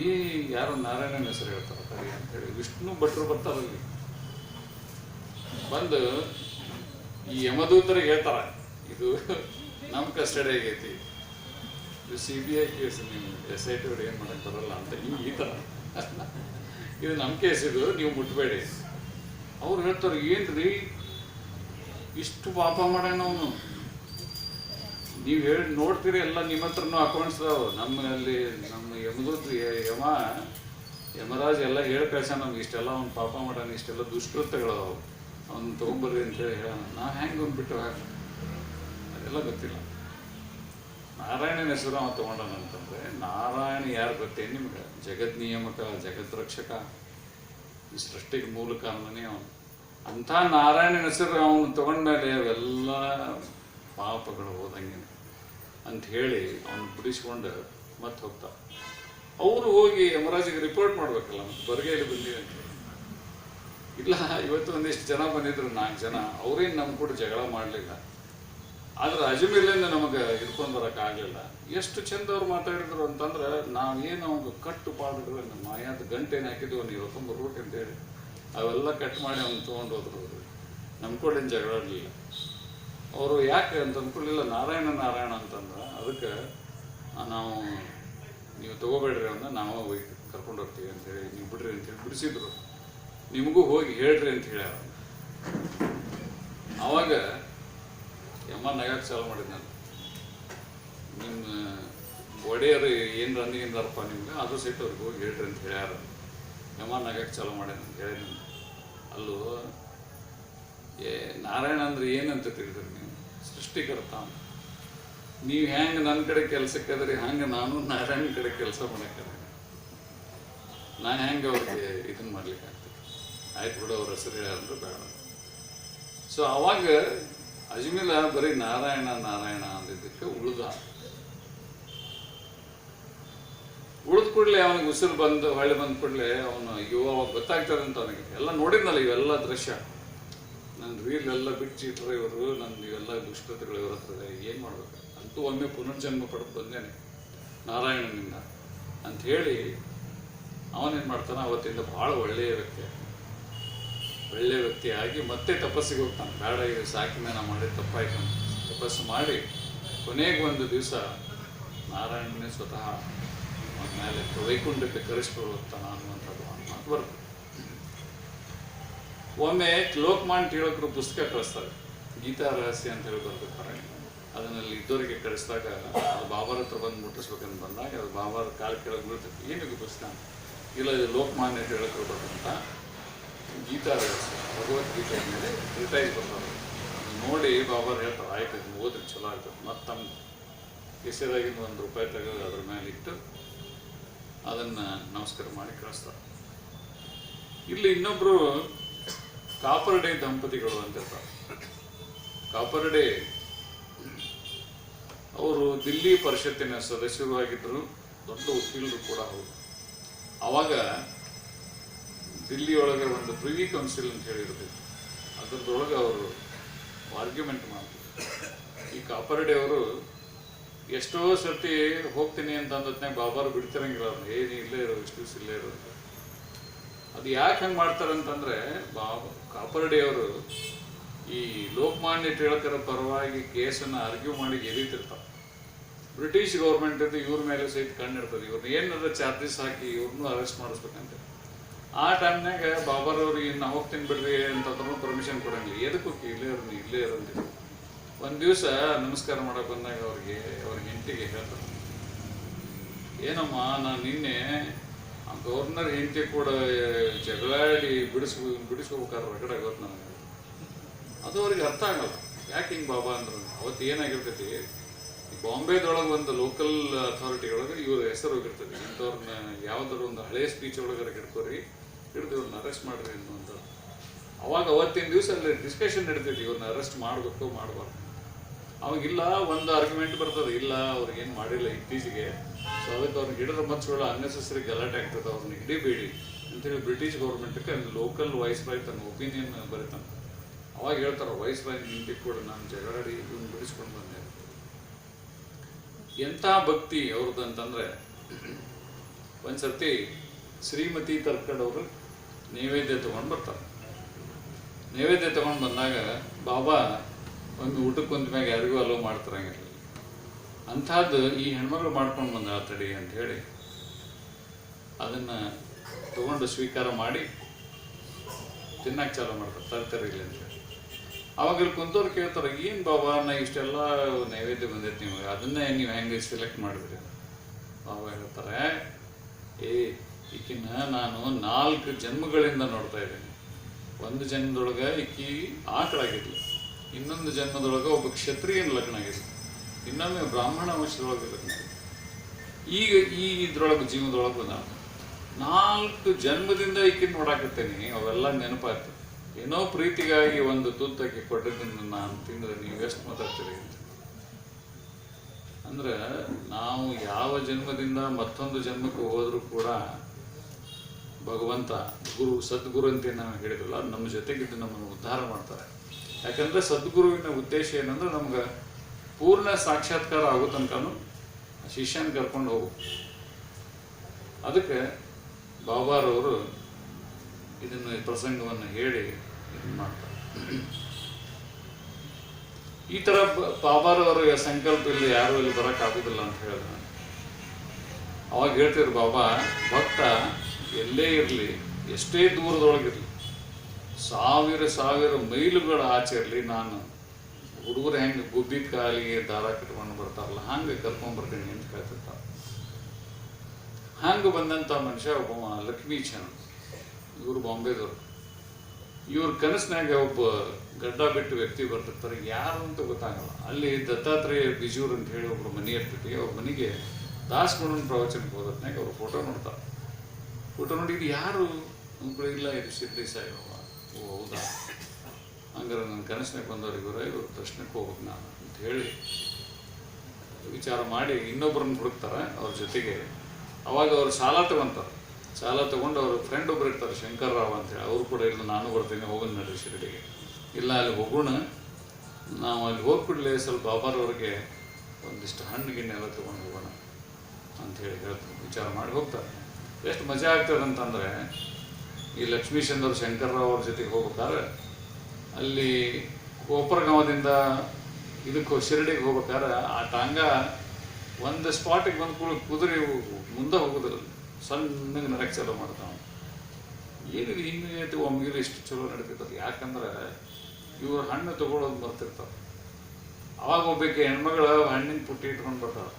ಈ ಯಾರು ನಾರಾಯಣನ ಹೆಸರು ಹೇಳ್ತಾರೆ ಕರಿ ಅಂತೇಳಿ ವಿಷ್ಣು ಭಟ್ರು ಬರ್ತಾರಲ್ಲಿ ಬಂದು ಈ ಯಮದೂತರಿಗೆ ಹೇಳ್ತಾರ, ಇದು ನಮ್ಮ ಕಸ್ಟಡಿ ಆಗೈತಿ. ಇದು ಸಿ ಬಿ ಐ ಕೇಸ್ ನೀವು ಎಸ್ ಐ ಟಿ ಅವ್ರು ಏನು ಮಾಡಕ್ ಬರಲ್ಲ ಅಂತ ಹಿಂಗೆ ಈ ಥರ ಇದು ನಮ್ಮ ಕೇಸ್ ಇದು, ನೀವು ಮುಟ್ಬೇಡಿ. ಅವ್ರು ಹೇಳ್ತಾರೆ, ಏನ್ರಿ? ಇಷ್ಟು ಪಾಪ ಮಾಡ್ಯಾನ ಅವನು. ನೀವು ಹೇಳಿ, ನೋಡ್ತೀರಿ ಎಲ್ಲ ನಿಮ್ಮ ಹತ್ರನೂ ಅಕೌಂಟ್ಸ್ ಅದಾವ. ನಮ್ಮಲ್ಲಿ, ನಮ್ಮ ಯಮದೂತ್ ಯಮ, ಯಮರಾಜ್ ಎಲ್ಲ ಹೇಳಿ ಕಳ್ಸ ನಮ್ಗೆ, ಇಷ್ಟೆಲ್ಲ ಅವ್ನ ಪಾಪ ಮಾಡೋಣ ಇಷ್ಟೆಲ್ಲ ದುಷ್ಕೃತ್ಯಗಳವು ಅವ್ನು ತೊಗೊಂಬರ್ರಿ ಅಂತೇಳಿ ಹೇಳ ನಾ ಹೆಂಗೆ ಬಂದ್ಬಿಟ್ಟು ಬಿಟ್ಟು ಅದೆಲ್ಲ ಗೊತ್ತಿಲ್ಲ. ನಾರಾಯಣನ ಹೆಸರು ಅವ ತಗೊಂಡನಂತಂದ್ರೆ ನಾರಾಯಣ ಯಾರು ಗೊತ್ತೇನು ನಿಮ್ಗೆ? ಜಗದ್ ನಿಯಮಕ, ಜಗತ್ ರಕ್ಷಕ, ಈ ಸೃಷ್ಟಿಗೆ ಮೂಲ ಕಾರಣನೇ ಅವನು. ಅಂಥ ನಾರಾಯಣನ ಹೆಸರು ಅವನು ತಗೊಂಡ್ಮೇಲೆ ಅವೆಲ್ಲ ಪಾಪಗಳು ಹೋದಂಗೆ ಅಂತ ಹೇಳಿ ಅವನು ಬಿಡಿಸ್ಕೊಂಡು ಮತ್ತೆ ಹೋಗ್ತಾ. ಅವರು ಹೋಗಿ ಯಮರಾಜಿಗೆ ರಿಪೋರ್ಟ್ ಮಾಡ್ಬೇಕಲ್ಲ, ಮತ್ತೆ ಬರಿಗೈಲಿ ಬಂದಿದೆ ಅಂತ. ಇಲ್ಲ, ಇವತ್ತು ಒಂದಿಷ್ಟು ಜನ ಬಂದಿದ್ರು, ನಾಲ್ಕು ಜನ. ಅವ್ರೇನು ನಮ್ಮ ಕೂಡ ಜಗಳ ಮಾಡಲಿಲ್ಲ. ಆದ್ರೆ ಅಜಮೇಲಿಂದ ನಮಗೆ ಹಿಡ್ಕೊಂಡು ಬರೋಕ್ಕಾಗಲಿಲ್ಲ ಎಷ್ಟು ಚಂದ ಅವ್ರು ಮಾತಾಡಿದ್ರು ಅಂತಂದ್ರೆ ನಾವೇನು ಅವ್ಗೆ ಕಟ್ಟು ಪಾಡಿದ್ರು ಮಾಯಾದ ಗಂಟೆನ ಹಾಕಿದ್ವಿ ನೀವು ಅಂತ ಅಂತೇಳಿ ಅವೆಲ್ಲ ಕಟ್ ಮಾಡಿ ಅವ್ನು ತೊಗೊಂಡು ಹೋದ್ರು ಅವರು. ನಮ್ಮ ಕೂಡ ಜಗಳ ಆಡಲಿಲ್ಲ. ಅವರು ಯಾಕೆ ಅಂತ ಅಂದ್ಕೊಳ್ಳಿಲ್ಲ ನಾರಾಯಣ ನಾರಾಯಣ ಅಂತಂದ್ರೆ ಅದಕ್ಕೆ ನಾವು ನೀವು ತಗೋಬೇಡ್ರಿ ಅಂದ್ರೆ ನಾವು ಹೋಗಿ ಕರ್ಕೊಂಡು ಹೋಗ್ತೀವಿ ಅಂತೇಳಿ ನೀವು ಬಿಡ್ರಿ ಅಂತೇಳಿ ಬಿಡಿಸಿದ್ರು. ನಿಮಗೂ ಹೋಗಿ ಹೇಳ್ರಿ ಅಂತ ಹೇಳ್ಯಾರ. ಆವಾಗ ಯಮ್ಮ ನಗಾಕ್ ಚಾಲು ಮಾಡಿದ್ದೆ ನಾನು ನಿಮ್ಮ ಒಡೆಯರು ಏನು ರನ್ನಿಗಿಂದಾರಪ್ಪ ನಿಮ್ಗೆ, ಅದು ಸಹಿತ ಅವ್ರಿಗೆ ಹೋಗಿ ಹೇಳ್ರಿ ಅಂತ ಹೇಳ್ಯಾರ. ಯಮ್ಮ ನಗಾಕ್ ಚಾಲು ಮಾಡ್ಯಾನ ಅಂತ ಹೇಳಿ ನಾನು ಅಲ್ಲೂ ಏ, ನಾರಾಯಣ ಅಂದ್ರೆ ಏನಂತ ತಿಳಿದ್ರಿ ನೀವು? ಸೃಷ್ಟಿಕರ್ತ. ನೀವು ಹೆಂಗೆ ನನ್ನ ಕಡೆ ಕೆಲಸಕ್ಕದ್ರಿ ಹಂಗೆ ನಾನು ನಾರಾಯಣ ಕಡೆ ಕೆಲಸ ಮಾಡಕ್ಕೆ ನಾನು ಹೆಂಗೆ ಅವ್ರಿಗೆ ಇದನ್ನ ಮಾಡ್ಲಿಕ್ಕೆ ಆಗ್ತದೆ? ಆಯ್ತು ಬಿಡು, ಅವ್ರ ಹೆಸರು ಹೇಳಂದ್ರೆ ಬೇಡ. ಸೊ ಅವಾಗ ಅಜ್ಮಿಲ ಬರೀ ನಾರಾಯಣ ನಾರಾಯಣ ಅಂದಿದ್ದಕ್ಕೆ ಉಳ್ದ. ಉಳಿದ ಕೂಡಲೇ ಅವನಿಗೆ ಉಸಿರು ಬಂದು ಹೊಳೆ ಬಂದ ಕೂಡಲೇ ಅವನು ಅವಾಗ ಗೊತ್ತಾಗ್ತದೆ ಅಂತ ಅವನಿಗೆ. ಎಲ್ಲ ನೋಡಿದ್ನಲ್ಲ ಇವೆಲ್ಲ ದೃಶ್ಯ. ನನ್ನ ರೀಲ್ ಎಲ್ಲ ಬಿಚ್ಚಿಟ್ರೆ ಇವರು ನನ್ನ ಇವೆಲ್ಲ ದುಷ್ಕೃತಿಗಳು ಇವ್ರ ಹತ್ರ ಏನು ಮಾಡಬೇಕು? ಅಂತೂ ಒಮ್ಮೆ ಪುನರ್ಜನ್ಮ ಪಡೆದು ಬಂದೇನೆ, ನಾರಾಯಣನಿಂದ. ಅಂತ ಹೇಳಿ ಅವನೇನು ಮಾಡ್ತಾನೆ, ಅವತ್ತಿಂದ ಭಾಳ ಒಳ್ಳೆಯ ವ್ಯಕ್ತಿ. ಒಳ್ಳೆಯ ವ್ಯಕ್ತಿಯಾಗಿ ಮತ್ತೆ ತಪಸ್ಸಿಗೆ ಹೋಗ್ತಾನೆ. ಬೇಡ ಇದು ಸಾಕಿನ ನಾನು ಮಾಡಿ ತಪ್ಪಾಯ್ತು ತಪಸ್ಸು ಮಾಡಿ, ಕೊನೆಗೆ ಒಂದು ದಿವಸ ನಾರಾಯಣನೇ ಸ್ವತಃ ಮೇಲೆ ವೈಕುಂಠಕ್ಕೆ ಕರೆಸ್ಕೊಳ್ಳುತ್ತಾನ ಅನ್ನುವಂಥದ್ದು ಮಾತು ಬರ್ತದೆ ಒಮ್ಮೆ ಲೋಕಮಾನ್ ಟೀಳಕರು ಪುಸ್ತಕ ಕಳಿಸ್ತಾರೆ. ಗೀತಾ ರಹಸ್ಯ ಅಂತ ಹೇಳಿ ಬರ್ಬೇಕಾರೆ ಅದನ್ನಲ್ಲಿ ಇದ್ದವರಿಗೆ ಕಳಿಸಿದಾಗ ಅದು ಬಾಬಾರ ಹತ್ರ ಬಂದು ಮುಟ್ಟಿಸ್ಬೇಕಂತ ಬಂದಾಗ ಅದು ಬಾಬಾರ ಕಾಲು ಕೆಳಗೆ ಬೀಳ್ತೈತಿ ಏನಕ್ಕೆ ಪುಸ್ತಕ ಇಲ್ಲ, ಇದು ಲೋಕಮಾನ್ಯ ಟೀಳಕರು ಬರ್ತಂತ ಗೀತಾ ರಹಸ್ಯ, ಭಗವದ್ಗೀತೆ ಮೇಲೆ ರಿಟೈರ್ ಬರ್ತಾರೆ. ನೋಡಿ ಬಾಬಾರು ಹೇಳ್ತಾರೆ, ಆಯ್ತು ಅದನ್ನು ಓದ್ರಿ, ಚಲೋ ಆಗ್ತದೆ ಮತ್ತೆ ತಮ್ಮ ಒಂದು ರೂಪಾಯಿ ತೆಗೆದು ಅದ್ರ ಮೇಲೆ ಇಟ್ಟು ಅದನ್ನು ನಮಸ್ಕಾರ ಮಾಡಿ ಕಳಿಸ್ತಾರೆ. ಇಲ್ಲಿ ಇನ್ನೊಬ್ರು ಕಾಪರ್ ಡೇ ದಂಪತಿಗಳು ಅಂತ ಕಾಪರ್ ಡೇ ಅವರು ದಿಲ್ಲಿ ಪರಿಷತ್ತಿನ ಸದಸ್ಯರು ಆಗಿದ್ದರು ದೊಡ್ಡ ವಕೀಲರು ಕೂಡ ಹೌದು. ಆವಾಗ ದಿಲ್ಲಿಯೊಳಗೆ ಒಂದು ಪ್ರಿವಿ ಕೌನ್ಸಿಲ್ ಅಂತ ಹೇಳಿರ್ಬೇಕು. ಅದರದೊಳಗೆ ಅವರು ಆರ್ಗ್ಯುಮೆಂಟ್ ಮಾಡ್ತಾರೆ ಈ ಕಾಪರ್ ಡೇ ಅವರು ಎಷ್ಟೋ ಸರ್ತಿ ಹೋಗ್ತೀನಿ ಅಂತ ಅಂದತ್ನಾಗ ಬಾಬಾರು ಬಿಡ್ತಿರಂಗಿಲ್ಲ ಏನು ಇಲ್ಲೇ ಇರೋ ದಿವ್ಸ ಇಲ್ಲೇ ಇರೋ ಅಂತ. ಅದು ಯಾಕೆ ಹಂಗೆ ಮಾಡ್ತಾರೆ ಅಂತಂದರೆ ಬಾಬಾ ಕಾಪರ್ಡಿ ಅವರು ಈ ಲೋಕಮಾನ್ಯ ತಿಳಕರ ಪರವಾಗಿ ಕೇಸನ್ನು ಆರ್ಗ್ಯೂ ಮಾಡಿ ಗೆದೀತಿರ್ತಾರೆ ಬ್ರಿಟಿಷ್ ಗೌರ್ಮೆಂಟ್ ಇವ್ರ ಮೇಲೆ ಸಹಿತ ಕಂಡಿರ್ತದೆ ಇವ್ರನ್ನ ಏನಾರ ಚಾರ್ಜಸ್ ಹಾಕಿ ಇವ್ರನ್ನೂ ಅರೆಸ್ಟ್ ಮಾಡಿಸ್ಬೇಕಂತೆ. ಆ ಟೈಮ್ನಾಗ ಬಾಬಾರವ್ರು ಇನ್ನು ಹೋಗ್ತೀನಿ ಬಿಡ್ರಿ ಅಂತಂದ್ರೂ ಪರ್ಮಿಷನ್ ಕೊಡಂಗಿಲ್ಲ. ಎದಕ್ಕೆ ಇಲ್ಲೇ ಇರೋ ಇಲ್ಲೇ ಇರಲಿ ಒಂದು ದಿವಸ ನಮಸ್ಕಾರ ಮಾಡೋಕೆ ಬಂದಾಗ ಅವ್ರಿಗೆ ಅವ್ರ ಹೆಂಡತಿಗೆ ಹೇಳ್ತಾರೆ. ಏನಮ್ಮ, ನಾನು ನಿನ್ನೆ ಗವರ್ನರ್ ಹೆಂಡತಿ ಕೂಡ ಜಗಳಾಡಿ ಬಿಡಿಸ್, ಬಿಡಿಸ್ಕೋಬೇಕಾದ್ರೆ ಹೊರಗಡೆ ಆಗೋದು ನನಗೆ ಅದು ಅವ್ರಿಗೆ ಅರ್ಥ ಆಗಲ್ಲ. ಯಾಕೆ ಹಿಂಗೆ ಬಾಬಾ ಅಂದ್ರು? ಅವತ್ತು ಏನಾಗಿರ್ತೈತಿ? ಬಾಂಬೆದೊಳಗೆ ಒಂದು ಲೋಕಲ್ ಅಥಾರಿಟಿ ಒಳಗೆ ಇವ್ರ ಹೆಸರು ಹೋಗಿರ್ತದೆ ಇಂಥವ್ರನ್ನ ಯಾವ್ದಾದ್ರು ಒಂದು ಹಳೆಯ ಸ್ಪೀಚ್ ಒಳಗಾರ ಹಿಡ್ಕೋರಿ, ಹಿಡಿದು ಇವ್ರನ್ನ ಅರೆಸ್ಟ್ ಮಾಡ್ರಿ ಅನ್ನುವಂಥದ್ದು. ಅವಾಗ ಅವತ್ತಿನ ದಿವಸ ಅಲ್ಲಿ ಡಿಸ್ಕಷನ್ ನಡೀತೈತಿ. ಇವ್ರನ್ನ ಅರೆಸ್ಟ್ ಮಾಡಬೇಕು, ಮಾಡಬಾರ್ದು? ಅವಾಗಿಲ್ಲ ಒಂದು ಆರ್ಗ್ಯುಮೆಂಟ್ ಬರ್ತದೆ. ಇಲ್ಲ ಅವ್ರಿಗೆ ಏನು ಮಾಡಿಲ್ಲ ಇತ್ತೀಚೆಗೆ. ಸೊ ಅದಕ್ಕೆ ಅವ್ರಿಗೆ ಗಿಡದ ಮಚ್ಚುಗಳ ಅನ್ನೆಸೆಸರಿ ಗಲಾಟೆ ಆಗ್ತದೆ ಅವ್ರನ್ನ ಹಿಡಿಬೇಡಿ ಅಂತೇಳಿ ಬ್ರಿಟಿಷ್ ಗೌರ್ಮೆಂಟ್ಗೆ ಲೋಕಲ್ ವಾಯ್ಸ್ ರಾಯ್ ತನ್ನ ಒಪಿನಿಯನ್ ಬರೀತಾನೆ. ಅವಾಗ ಹೇಳ್ತಾರೆ ವಾಯ್ಸ್ ರಾಯ್ ನಿಂತಿ ಕೂಡ ನಾನು ಜಗಳಾಡಿ ಇವ್ನು ಬಿಡಿಸ್ಕೊಂಡು ಬಂದೆ. ಎಂಥ ಭಕ್ತಿ ಅವ್ರದ್ದು ಅಂತಂದರೆ, ಒಂದ್ಸರ್ತಿ ಶ್ರೀಮತಿ ತರ್ಕಡವರು ನೈವೇದ್ಯ ತೊಗೊಂಡು ಬರ್ತಾರೆ. ನೈವೇದ್ಯ ತೊಗೊಂಡು ಬಂದಾಗ, ಬಾಬಾ ಒಂದು ಊಟಕ್ಕೆ ಒಂದ್ ಮ್ಯಾಗ ಯಾರಿಗೂ ಅಲೋ ಮಾಡ್ತಾರಂಗಿಲ್ಲ. ಅಂಥದ್ದು ಈ ಹೆಣ್ಮಗಳು ಮಾಡ್ಕೊಂಡು ಬಂದ ತಡಿ ಅಂತ ಹೇಳಿ ಅದನ್ನು ತಗೊಂಡು ಸ್ವೀಕಾರ ಮಾಡಿ ತಿನ್ನಕ್ಕೆ ಚಾಲು ಮಾಡ್ತಾರೆ ತರ್ತಾರೆ ಇಲ್ಲ ಅಂತ ಹೇಳಿ ಅವಾಗ ಇಲ್ಲಿ ಕುಂತವ್ರು ಕೇಳ್ತಾರೆ, ಏನು ಬಾಬಾ, ನಾ ಇಷ್ಟೆಲ್ಲ ನೈವೇದ್ಯ ಬಂದೈತೆ ನಿಮಗೆ, ಅದನ್ನೇ ನೀವು ಹೆಂಗೆ ಸೆಲೆಕ್ಟ್ ಮಾಡಿದ್ರಿ? ಬಾಬಾ ಹೇಳ್ತಾರೆ, ಏ, ಈಕಿನ ನಾನು ನಾಲ್ಕು ಜನ್ಮಗಳಿಂದ ನೋಡ್ತಾ ಇದ್ದೀನಿ. ಒಂದು ಜನ್ಮದೊಳಗೆ ಈಕಿ ಆಕಳಾಗಿದ್ಲು. ಇನ್ನೊಂದು ಜನ್ಮದೊಳಗೆ ಒಬ್ಬ ಕ್ಷತ್ರಿಯನ ಲಗ್ನ ಆಗಿದೆ ಇನ್ನೊಮ್ಮೆ ಬ್ರಾಹ್ಮಣ ವಂಶದೊಳಗೆ ಲಗ್ನ ಆಗಿದೆ ಈಗ ಈ ಇದ್ರೊಳಗೆ ಜೀವನದೊಳಗೆ ಬಂದ ನಾಲ್ಕು ಜನ್ಮದಿಂದ ಈಕಿನ ನೋಡಾಕತ್ತೇನೆ, ಅವೆಲ್ಲ ನೆನಪಾಯ್ತು. ಏನೋ ಪ್ರೀತಿಗಾಗಿ ಒಂದು ತುತ್ತಕ್ಕೆ ಕೊಟ್ಟಿದ್ದನ್ನು ನಾನು ತಿಂದ್ರೆ ನೀವು ಎಷ್ಟು ಮಾತಾಡ್ತೀರಿ ಅಂತ. ಅಂದ್ರೆ ನಾವು ಯಾವ ಜನ್ಮದಿಂದ ಮತ್ತೊಂದು ಜನ್ಮಕ್ಕೆ ಹೋದರೂ ಕೂಡ ಭಗವಂತ, ಗುರು, ಸದ್ಗುರು ಅಂತ ನಾವು ಹೇಳಿದ್ರಲ್ಲ, ನಮ್ಮ ಜೊತೆಗಿದ್ದು ನಮ್ಮನ್ನು ಉದ್ಧಾರ ಮಾಡ್ತಾರೆ. ಯಾಕಂದ್ರೆ ಸದ್ಗುರುವಿನ ಉದ್ದೇಶ ಏನಂದ್ರೆ ನಮ್ಗೆ ಪೂರ್ಣ ಸಾಕ್ಷಾತ್ಕಾರ ಆಗೋ ತನಕನು ಶಿಷ್ಯನ ಕರ್ಕೊಂಡು ಹೋಗು. ಅದಕ್ಕೆ ಬಾಬಾರವರು ಇದನ್ನು ಪ್ರಸಂಗವನ್ನು ಹೇಳಿ ಇದು ಮಾಡ್ತಾರೆ. ಈ ಥರ ಬಾಬಾರವರು ಬಾಬಾರವರ ಸಂಕಲ್ಪ ಇಲ್ಲಿ ಯಾರು ಇಲ್ಲಿ ಬರೋಕ್ಕಾಗೋದಿಲ್ಲ ಅಂತ ಹೇಳಿದ್ರೆ, ಅವಾಗ ಹೇಳ್ತಿದ್ರು, ಬಾಬಾ, ಭಕ್ತ ಎಲ್ಲೇ ಇರಲಿ, ಎಷ್ಟೇ ದೂರದೊಳಗಿರಲಿ ಸಾವಿರ ಸಾವಿರ ಮೈಲುಗಳ ಇರಲಿ, ನಾನು ಹುಡುಗರು ಹೆಂಗೆ ಗುಬ್ಬಿ ಕಾಲಿಗೆ ದಾರ ಕಟ್ಕೊಂಡು ಬರ್ತಾರಲ್ಲ, ಹಂಗೆ ಕರ್ಕೊಂಡ್ಬರ್ತೀನಿ ಅಂತ ಹೇಳ್ತಿರ್ತಾರೆ ಹಂಗೆ ಬಂದಂಥ ಮನುಷ್ಯ ಒಬ್ಬ ಲಕ್ಷ್ಮೀ ಚಂದ್. ಇವರು ಬಾಂಬೆದವರು. ಇವ್ರ ಕನಸಿನಾಗ ಒಬ್ಬ ಗಡ್ಡ ಬಿಟ್ಟು ವ್ಯಕ್ತಿ ಬರ್ತಿರ್ತಾರೆ, ಯಾರು ಅಂತ ಗೊತ್ತಾಗಲ್ಲ. ಅಲ್ಲಿ ದತ್ತಾತ್ರೇಯ ಬಿಜೂರ್ ಅಂತ ಹೇಳಿ ಒಬ್ಬರು ಮನೆ ಇರ್ತೈತಿ, ಅವ್ರ ಮನೆಗೆ ದಾಸಗುಣನ ಪ್ರವಚನಕ್ಕೆ ಹೋದತ್ನಾಗ ಅವ್ರು ಫೋಟೋ ನೋಡ್ತಾರೆ. ಫೋಟೋ ನೋಡಿ ಇದು ಯಾರು ಇಲ್ಲ, ಇದು ಶಿರ್ಡಿ ಸಾಯಿಬಾಬಾ ಓ ಹೌದಾ? ಹಂಗಾರೆ ನನ್ನ ಕನಸಿನಾಗ ಬಂದವ್ರಿಗೆ ಇವರು ಇವ್ರ ಹೋಗ್ಬೇಕು ನಾನು ಅಂತ ಹೇಳಿ ವಿಚಾರ ಮಾಡಿ ಇನ್ನೊಬ್ಬರನ್ನು ಹುಡುಕ್ತಾರೆ ಅವ್ರ ಜೊತೆಗೆ. ಅವಾಗ ಅವರು ಸಾಲ ತಗೊಂತಾರೆ. ಸಾಲ ತಗೊಂಡು ಅವರು ಫ್ರೆಂಡ್ ಒಬ್ರು ಇರ್ತಾರೆ, ಶಂಕರ್ ರಾವ್ ಅಂತೇಳಿ ಅವರು ಕೂಡ ಇಲ್ಲ ನಾನು ಬರ್ತೀನಿ ಹೋಗೋಣ ನಡ್ರಿ ಶಿರಡಿಗೆ. ಇಲ್ಲ, ಅಲ್ಲಿ ಹೋಗೋಣ. ನಾವು ಅಲ್ಲಿ ಹೋಗ್ಬಿಡ್ಲಿ ಸ್ವಲ್ಪ ಬಾಬಾರವ್ರಿಗೆ ಒಂದಿಷ್ಟು ಹಣ್ಣು ಗಿಣ್ಣೆಲ್ಲ ತೊಗೊಂಡು ಹೋಗೋಣ ಅಂತ ಹೇಳಿ ಹೇಳ್ತಾರೆ. ವಿಚಾರ ಮಾಡಿ ಹೋಗ್ತಾರೆ. ಎಷ್ಟು ಮಜಾ ಆಗ್ತದೆ ಅಂತಂದರೆ ಈ ಲಕ್ಷ್ಮೀಶಂದ್ರ ಶಂಕರ್ರಾವ್ ಅವ್ರ ಜೊತೆಗೆ ಹೋಗ್ಬೇಕಾದ್ರೆ ಅಲ್ಲಿ ಕೋಪರಗಾಮದಿಂದ ಇದಕ್ಕೆ ಶಿರಡಿಗೆ ಹೋಗ್ಬೇಕಾದ್ರೆ ಆ ಟಾಂಗ ಒಂದು ಸ್ಪಾಟಿಗೆ ಬಂದು ಕೂಡ ಕುದುರೆ ಮುಂದೆ ಹೋಗೋದ್ರಲ್ಲಿ ಸಣ್ಣಗೆ ನರಕ್ಕೆ ಚಾಲು ಮಾಡ್ತಾವ ಏನು ಹಿಂಗೆ ಒಮ್ಮಿಗೆ ಇಷ್ಟು ಚಲೋ ನಡೀತಿರ್ತದೆ ಯಾಕಂದ್ರೆ ಇವ್ರು ಹಣ್ಣು ತಗೊಳ್ಳೋದು ಬರ್ತಿರ್ತಾರೆ ಅವಾಗ ಒಬ್ಬಕ್ಕೆ ಹೆಣ್ಮಗಳು ಹಣ್ಣಿನ ಪುಟ್ಟಿ ಇಟ್ಕೊಂಡು ಬರ್ತಾರೆ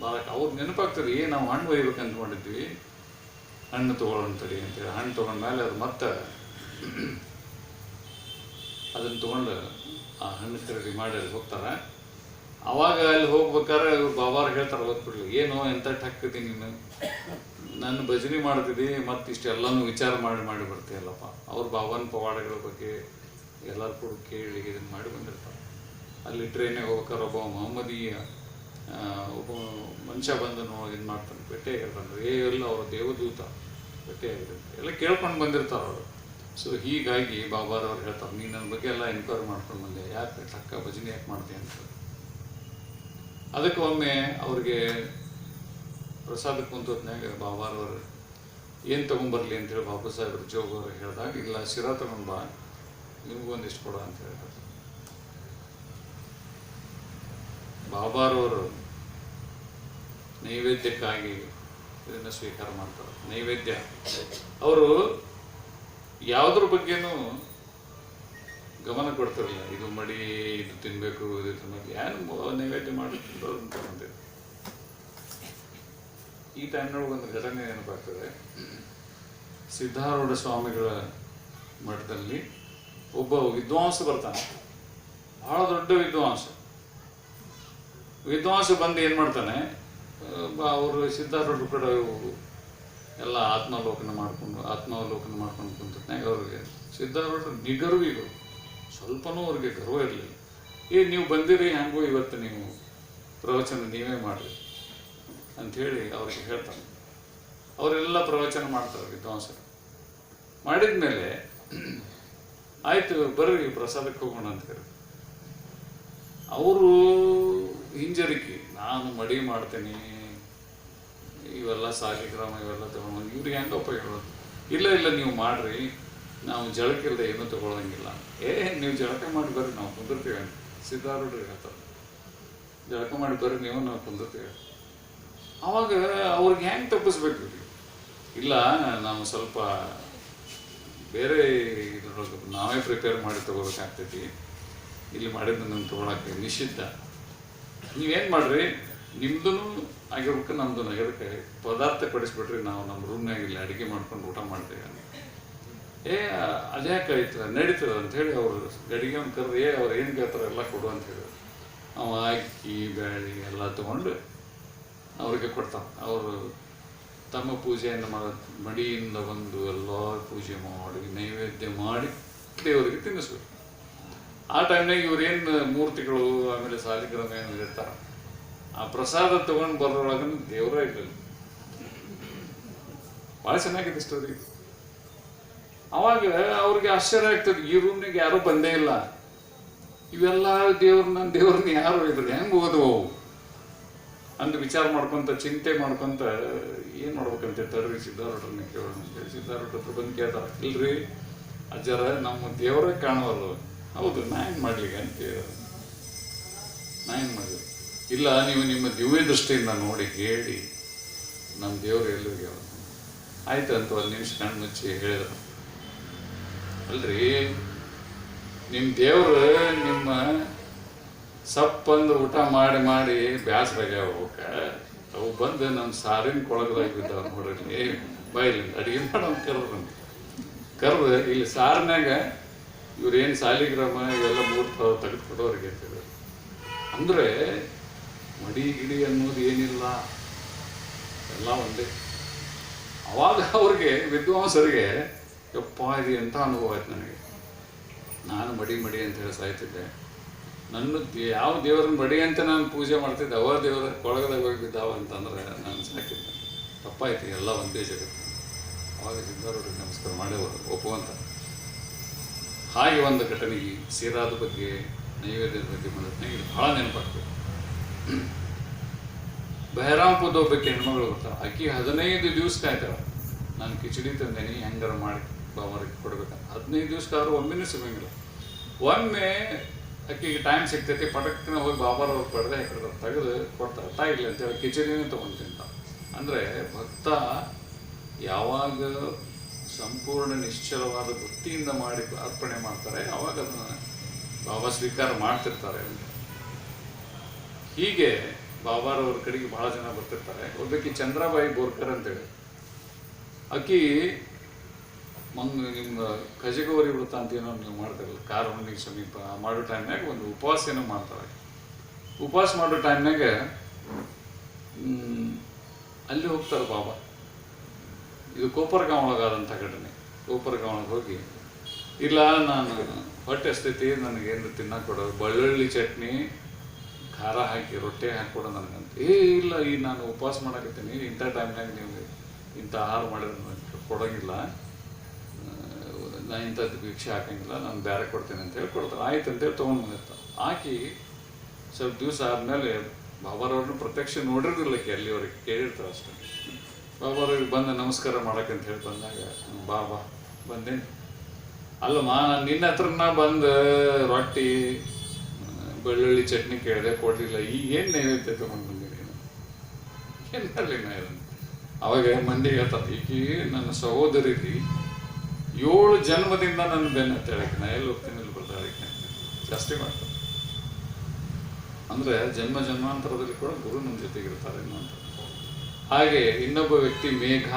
ಭಾಳ ಅವ್ರು ನೆನಪಾಗ್ತದೆ ನಾವು ಹಣ್ಣು ಒಯ್ಬೇಕು ಅಂದ್ಕೊಂಡಿದ್ವಿ ಹಣ್ಣು ತಗೊಳ್ಳೋಂತಡಿ ಅಂತೇಳಿ ಹಣ್ಣು ತೊಗೊಂಡ್ಮೇಲೆ ಅದು ಮತ್ತೆ ಅದನ್ನು ತೊಗೊಂಡು ಆ ಹಣ್ಣು ಖರೀದಿ ಮಾಡಿ ಅಲ್ಲಿ ಹೋಗ್ತಾರೆ. ಅವಾಗ ಅಲ್ಲಿ ಹೋಗ್ಬೇಕಾದ್ರೆ ಇವ್ರು ಬಾಬಾರು ಹೇಳ್ತಾರೆ ಓದ್ಬಿಡ್ಲಿ ಏನೋ ಎಂತ ಹಾಕಿದಿ ನೀನು? ನನ್ನ ಭಜನೆ ಮಾಡ್ತಿದ್ದಿ ಮತ್ತು ಇಷ್ಟೆಲ್ಲನೂ ವಿಚಾರ ಮಾಡಿ ಮಾಡಿ ಬರ್ತೀಯಲ್ಲಪ್ಪ. ಅವ್ರ ಬಾಬಾನ ಪವಾಡಗಳ ಬಗ್ಗೆ ಎಲ್ಲರೂ ಕೂಡ ಕೇಳಿ ಇದನ್ನು ಮಾಡಿ ಬಂದಿರ್ತಾರೆ. ಅಲ್ಲಿ ಟ್ರೈನಿಗೆ ಹೋಗ್ಬೇಕಾದ್ರೆ ಒಬ್ಬ ಮೊಹಮ್ಮದೀಯ ಒಬ್ಬ ಮನುಷ್ಯ ಬಂದು ನೋಡಿ ಇದು ಮಾಡ್ತಾನೆ ಭೇಟಿಯಾಗಿರ್ತಾನೆ ಏ, ಎಲ್ಲ ಅವರು ದೇವದೂತ ಭೇಟಿಯಾಗಿರುತ್ತೆ ಎಲ್ಲ ಕೇಳ್ಕೊಂಡು ಬಂದಿರ್ತಾರೆ ಅವರು. ಸೊ ಹೀಗಾಗಿ ಬಾಬಾರವ್ರು ಹೇಳ್ತಾರೆ, ನೀನು ನನ್ನ ಬಗ್ಗೆ ಎಲ್ಲ ಎನ್ಕ್ವೈರಿ ಮಾಡ್ಕೊಂಡು ಬಂದೆ, ಯಾಕೆ ತಕ್ಕ ಭಜನೆ ಯಾಕೆ ಮಾಡ್ತೀಯ ಅಂತ? ಅದಕ್ಕೆ ಒಮ್ಮೆ ಅವ್ರಿಗೆ ಪ್ರಸಾದಕ್ಕೆ ಕುಂತೊತ್ನಾಗ ಬಾಬಾರವರು ಏನು ತೊಗೊಂಬರ್ಲಿ? ಅಂತೇಳಿ ಬಾಬು ಸಾಹೇಬ್ರು ಜೋಗವ್ರು ಹೇಳಿದಾಗ, ಇಲ್ಲ, ಶಿರಾ ತಗೊಂಡ್ ಬಾ, ನಿಮಗೊಂದಿಷ್ಟು ಕೊಡ ಅಂತ ಹೇಳ್ತಾರೆ. ಬಾಬಾರವರು ನೈವೇದ್ಯಕ್ಕಾಗಿ ಇದನ್ನು ಸ್ವೀಕಾರ ಮಾಡ್ತಾರೆ. ನೈವೇದ್ಯ. ಅವರು ಯಾವುದ್ರ ಬಗ್ಗೆನೂ ಗಮನ ಕೊಡ್ತಾರಲ್ಲ ಇದು ಮಡಿ, ಇದು ತಿನ್ನಬೇಕು ಇದು ತಿನ್ಬೇಕು. ಏನು ನೈವೇದ್ಯ ಮಾಡಿ ಅಂತ ಬಂದಿದೆ ಈ ಟೈಮ್ನೊಳಗೆ ಒಂದು ಘಟನೆ ನೆನಪಾಗ್ತದೆ ಸಿದ್ಧಾರೂಢ ಸ್ವಾಮಿಗಳ ಮಠದಲ್ಲಿ ಒಬ್ಬ ವಿದ್ವಾಂಸ ಬರ್ತಾನೆ. ಬಹಳ ದೊಡ್ಡ ವಿದ್ವಾಂಸ. ವಿದ್ವಾಂಸ ಬಂದು ಏನು ಮಾಡ್ತಾನೆ? ಅವರು ಸಿದ್ಧಾರೂಢರು ಕೂಡ ಎಲ್ಲ ಆತ್ಮಾವಲೋಕನ ಮಾಡ್ಕೊಂಡು ಆತ್ಮಾವಲೋಕನ ಮಾಡ್ಕೊಂಡು ಕುಂತಾಗ ಅವ್ರಿಗೆ ಸಿದ್ಧಾರೂಢರು ನಿಗರ್ವಿಗಳು ಸ್ವಲ್ಪನೂ ಅವ್ರಿಗೆ ಗರ್ವ ಇರಲಿಲ್ಲ. ಏ, ನೀವು ಬಂದಿರಿ, ಹಂಗೂ ಇವತ್ತು ನೀವು ಪ್ರವಚನ ನೀವೇ ಮಾಡಿರಿ ಅಂಥೇಳಿ ಅವ್ರಿಗೆ ಹೇಳ್ತಾನೆ. ಅವರೆಲ್ಲ ಪ್ರವಚನ ಮಾಡ್ತಾರೆ ವಿದ್ವಾಂಸರು. ಮಾಡಿದ ಮೇಲೆ ಆಯಿತು, ಬರ್ರಿ, ಪ್ರಸಾದಕ್ಕೆ ಹೋಗೋಣ ಅಂತ ಹೇಳಿ ಅವರು ಹಿಂಜರಿಕೆ. ನಾನು ಮಡಿ ಮಾಡ್ತೇನೆ. ಇವೆಲ್ಲ ಸಾಲಿಗ್ರಾಮ ಇವೆಲ್ಲ ತಗೊಂಡು ಇವ್ರಿಗೆ ಹೆಂಗಪ್ಪ ಹೇಳೋದು? ಇಲ್ಲ ಇಲ್ಲ, ನೀವು ಮಾಡ್ರಿ. ನಾವು ಜಳಕಿಲ್ಲದೆ ಏನೂ ತಗೊಳ್ಳೋಂಗಿಲ್ಲ ಏ, ನೀವು ಜಳಕ ಮಾಡಿ ಬರ್ರಿ, ನಾವು ಕುಂದಿರ್ತೀವಿ ಅಂತ. ಸಿದ್ಧಾರೂಢರಿಗೆ ಹೇಳ್ತಾರೆ. ಜಳಕ ಮಾಡಿ ಬರ್ರಿ, ನೀವು, ನಾವು ಕುಂದಿರ್ತೀವಿ ಅವಾಗ ಅವ್ರಿಗೆ ಹೆಂಗೆ ತಪ್ಪಿಸ್ಬೇಕು? ಇಲ್ಲ, ನಾವು ಸ್ವಲ್ಪ ಬೇರೆ ಇದ್ರೊಳಗೆ ನಾವೇ ಪ್ರಿಪೇರ್ ಮಾಡಿ ತಗೋಬೇಕಾಗ್ತೈತಿ. ಇಲ್ಲಿ ಮಾಡಿದ್ದನ್ನು ತಗೊಳಕ್ಕೆ ನಿಷಿದ್ಧ. ನೀವೇನು ಮಾಡ್ರಿ? ನಿಮ್ದು ಆಗಿರ್ಬೇಕು ನಮ್ದು ಆಗಿರ್ಬೇಕು ಪದಾರ್ಥ ಕೊಡಿಸ್ಬಿಟ್ರಿ ನಾವು ನಮ್ಮ ರೂಮ್ನಾಗ ಇಲ್ಲಿ ಅಡುಗೆ ಮಾಡ್ಕೊಂಡು ಊಟ ಮಾಡ್ತೇವೆ ಏ ಐತದ ನಡೀತದ ಅಂತ ಹೇಳಿ ಅವರು ಗಡಿಗೆ ಒಂದು ಕರೆದು, ಏ, ಅವ್ರು ಏನು ಕೇಳ್ತಾರೆ ಎಲ್ಲ ಕೊಡು ಅಂತ ಹೇಳಿ. ಅವ ಅಕ್ಕಿ, ಬ್ಯಾಳಿ ಎಲ್ಲ ತೊಗೊಂಡು ಅವ್ರಿಗೆ ಕೊಡ್ತಾವೆ ಅವರು ತಮ್ಮ ಪೂಜೆಯನ್ನು ಮಾಡ, ಮಡಿಯಿಂದ ಬಂದು ಎಲ್ಲ ಪೂಜೆ ಮಾಡಿ, ನೈವೇದ್ಯ ಮಾಡಿ ದೇವರಿಗೆ ತಿನ್ನಿಸ್ಬೇಕು. ಆ ಟೈಮ್ನಾಗ ಇವ್ರೇನು ಮೂರ್ತಿಗಳು ಆಮೇಲೆ ಸಾಲಿಗ್ರಾಮ ಏನು ಇರ್ತಾರ? ಆ ಪ್ರಸಾದ ತಗೊಂಡು ಬರೋರೊಳಗ ದೇವರೇ ಇರಲಿಲ್ಲ. ಭಾಳ ಚೆನ್ನಾಗಿದೆ ಸ್ಟೋರಿ ಅವಾಗ ಅವ್ರಿಗೆ ಆಶ್ಚರ್ಯ ಆಗ್ತದೆ, ಈ ರೂಮ್ನಾಗ ಯಾರೂ ಬಂದೇ ಇಲ್ಲ. ಇವೆಲ್ಲ ದೇವ್ರನ್ನ ದೇವ್ರನ್ನ ಯಾರು ಇದ್ರು ಹೆಂಗೆ ಓದುವು ಅಂತ ವಿಚಾರ ಮಾಡ್ಕೊಂತ, ಚಿಂತೆ ಮಾಡ್ಕೊಂತ, ಏನು ಮಾಡ್ಬೇಕಂತ ತಡ್ರಿ ಸಿದ್ಧಾರೂಢರನ್ನ ಕೇಳೋಣ ಸಿದ್ಧಾರೂಢ ಹತ್ರ ಬಂದು ಕೇಳ್ತಾರ, ಇಲ್ರಿ ಅಜ್ಜರ, ನಮ್ಮ ದೇವರೇ ಕಾಣವಲ್ಲ ಹೌದು ನಾ ಏನು ಮಾಡ್ಲಿಕ್ಕೆ ಅಂತ ನಾನು ಮಾಡಲಿ ಇಲ್ಲ, ನೀವು ನಿಮ್ಮ ದಿವ್ಯ ದೃಷ್ಟಿಯಿಂದ ನೋಡಿ, ಹೇಳಿ. ನಮ್ಮ ದೇವರು ಎಲ್ಲಿಗೆ ಆಯ್ತು ಅಂತ ಒಂದು ನಿಮಿಷ ಕಣ್ಣು ಮುಚ್ಚಿ ಹೇಳಿದ್ರು. ಅಲ್ರಿ ನಿಮ್ಮ ದೇವರು ನಿಮ್ಮ ಸಪ್ಪಂದು ಊಟ ಮಾಡಿ ಮಾಡಿ ಬ್ಯಾಸರಾಗ ಹೋಗ ಅವು ಬಂದು ನಮ್ಮ ಸಾರಿನ ಕೊಳಗದಾಗ ಬಿದ್ದಾವ ನೋಡ್ರಿ. ಬಾಯಿಲಿ ಅಡಿಗೆ ಮಾಡೋ ಕರ್ದ್ರು ಕರ್ದು ಇಲ್ಲಿ ಸಾರಿನಾಗ ಇವ್ರೇನು ಸಾಲಿಗ್ರಾಮ ಇವೆಲ್ಲ ಮೂರ್ತ ತೆಗೆದು ಕೊಡೋರಿಗೆ ಅಂತ ಹೇಳಿದ್ರು. ಅಂದ್ರೆ ಮಡಿ ಗಿಡಿ ಅನ್ನೋದು ಏನಿಲ್ಲ, ಎಲ್ಲ ಒಂದೇ. ಅವಾಗ ಅವ್ರಿಗೆ, ವಿದ್ವಾಂಸರಿಗೆ, ಯಪ್ಪ ಇದೆ ಅಂತ ಅನುಭವ ಆಯ್ತು ನನಗೆ. ನಾನು ಮಡಿ ಮಡಿ ಅಂತ ಹೇಳಿ ಸಾಯ್ತಿದ್ದೆ. ನನ್ನ ಯಾವ ದೇವರನ್ನ ಮಡಿ ಅಂತ ನಾನು ಪೂಜೆ ಮಾಡ್ತಿದ್ದೆ ಅವ ದೇವರ ಕೊಳಗದಾಗ ಹೋಗಿ ಬಿದ್ದಾವ ಅಂತಂದ್ರೆ ನಾನು ಸಾಕಿದ್ದೆ ತಪ್ಪಾಯ್ತು, ಎಲ್ಲ ಒಂದೇ ಜಗತ್ತು. ಅವಾಗ ಸಿದ್ಧಾರೂಢರಿಗೆ ನಮಸ್ಕಾರ ಮಾಡೇವರು ಒಪ್ಪುವಂತ ಹಾಗೆ ಒಂದು ಘಟನೆ ಈ ಸೀರಾದ ಬಗ್ಗೆ, ನೈವೇದ್ಯದ ಬಗ್ಗೆ ಬಂದ್ರೆ ಇದು ಭಾಳ ನೆನಪಾಗ್ತದೆ. ಬಹರಾಂಪುರದ ಒಬ್ಬಕ್ಕೆ ಹೆಣ್ಮಗಳು ಬರ್ತಾರೆ ಅಕ್ಕಿ ಹದಿನೈದು ದಿವಸ ಕಾಯ್ತಾರ ನಾನು ಕಿಚಡಿ ತಂದೇನಿ, ಹೆಂಗಾರ ಮಾಡಿ ಬಾಬರಿಗೆ ಕೊಡ್ಬೇಕಂತ ಹದಿನೈದು ದಿವಸಕ್ಕಾದ್ರೂ ಒಮ್ಮೆನೂ ಸಿಗಂಗಿಲ್ಲ. ಒಮ್ಮೆ ಅಕ್ಕಿಗೆ ಟೈಮ್ ಸಿಗ್ತೈತಿ ಪಟಕ್ನ ಹೋಗಿ ಬಾಬಾರ ಹೋಗಿ ಪಡೆದೇ ಹಾಕಿದ್ರೆ ತೆಗೆದು ಕೊಡ್ತಾರೆ ತಾಯಿಲ್ಲ ಅಂತೇಳಿ ಕಿಚಡಿನೇ ತೊಗೊಂತೀನಿ ಅಂತ ಅಂದರೆ ಭಕ್ತ ಯಾವಾಗ ಸಂಪೂರ್ಣ ನಿಶ್ಚಲವಾದ ಭಕ್ತಿಯಿಂದ ಮಾಡಿ ಅರ್ಪಣೆ ಮಾಡ್ತಾರೆ. ಅವಾಗ ಅದನ್ನ ಬಾಬಾ ಸ್ವೀಕಾರ ಮಾಡ್ತಿರ್ತಾರೆ ಹೀಗೆ ಬಾಬಾರವ್ರ ಕಡೆಗೆ ಬಹಳ ಜನ ಬರ್ತಿರ್ತಾರೆ. ಒಬ್ಬಾಕಿ ಚಂದ್ರಬಾಯಿ ಬೋರ್ಕರ್ ಅಂತೇಳಿ. ಆಕಿ ಮಂಗ್ ನಿಮ್ಮ ಕಜಗವರಿ ವೃತ್ತ ಅಂತ ಏನೋ ನೀವು ಮಾಡ್ತಾರಲ್ಲ ಕಾರ್ ಹುಣ್ಣಿಗೆ ಸಮೀಪ ಮಾಡೋ ಟೈಮ್ನಾಗ ಒಂದು ಉಪವಾಸ ಏನೋ ಮಾಡ್ತಾರೆ. ಉಪವಾಸ ಮಾಡೋ ಟೈಮ್ನಾಗ ಅಲ್ಲಿ ಹೋಗ್ತಾರೆ ಬಾಬಾ. ಇದು ಕೋಪರ್ಗಾಂವ್ ಒಳಗಾದಂಥ ಘಟನೆ. ಕೋಪರ್ಗಾಂವ್ ಹೋಗಿ, ಇಲ್ಲ, ನಾನು ಹೊಟ್ಟೆ ಸ್ಥಿತಿ ನನಗೇನು ತಿನ್ನಕ್ಕೆ ಕೊಡೋದು, ಬೆಳ್ಳುಳ್ಳಿ ಚಟ್ನಿ, ಖಾರ ಹಾಕಿ, ರೊಟ್ಟಿ ಹಾಕ್ಕೊಡು ನನಗಂತ. ಏ, ಇಲ್ಲ, ಈ ನಾನು ಉಪವಾಸ ಮಾಡಕತ್ತೀನಿ, ಇಂಥ ಟೈಮ್ನಾಗ ನೀವು ಇಂಥ ಆಹಾರ ಮಾಡಿದ್ರೆ ನನಗೆ ಕೊಡೋಂಗಿಲ್ಲ. ನಾನು ಇಂಥದ್ದು ಭಿಕ್ಷೆ ಹಾಕಂಗಿಲ್ಲ, ನಾನು ಬೇರೆ ಕೊಡ್ತೇನೆ ಅಂತ ಹೇಳಿ ಕೊಡ್ತಾರೆ. ಆಯ್ತು ಅಂತೇಳಿ ತೊಗೊಂಡು ಬಂದಿರ್ತಾರೆ ಹಾಕಿ ಸ್ವಲ್ಪ ದಿವಸ ಆದಮೇಲೆ ಬಾಬಾರವ್ರನ್ನ ಪ್ರತ್ಯಕ್ಷ ನೋಡಿರೋದಿಲ್ಲ ಅಲ್ಲಿವರೆಗೆ ಕೇಳಿರ್ತಾರೆ ಅಷ್ಟೇ. ಬಾಬಾರವ್ರಿಗೆ ಬಂದು ನಮಸ್ಕಾರ ಮಾಡಕ್ಕಂತ ಹೇಳಿ ಬಂದಾಗ ಬಾ ಬಾ ಬಂದೇನೆ ಅಲ್ಲಮ್ಮ, ನಾನು ನಿನ್ನ ಹತ್ರನ ಬಂದು ರೊಟ್ಟಿ, ಬೆಳ್ಳುಳ್ಳಿ ಚಟ್ನಿ ಕೇಳಿದೆ, ಕೊಡಲಿಲ್ಲ. ಈಗ ಏನು ನೈವೇದ್ಯ ತೊಗೊಂಡು ಏನು ಮಾಡಲಿ ನಾ ಇದನ್ನು ಅವಾಗ ಮಂದಿ ಹೇಳ್ತಾರೆ, ಈಕಿ ನನ್ನ ಸಹೋದರಿ ರೀ ಏಳು ಜನ್ಮದಿಂದ ನನ್ನ ಬೆನ್ನ ಹೇಳಕ್ಕೆ ನಾ ಎಲ್ಲಿ ಹೋಗ್ತೀನಿ ಇಲ್ಲಿ ಬರ್ತಾಳೆ ಆಕೆ ಜಾಸ್ತಿ ಮಾಡ್ತಾರೆ. ಅಂದ್ರೆ ಜನ್ಮ ಜನ್ಮಾಂತರದಲ್ಲಿ ಕೂಡ ಗುರು ನಮ್ಮ ಜೊತೆಗಿರ್ತಾರೆ ಅಂತ. ಹಾಗೆ ಇನ್ನೊಬ್ಬ ವ್ಯಕ್ತಿ ಮೇಘ.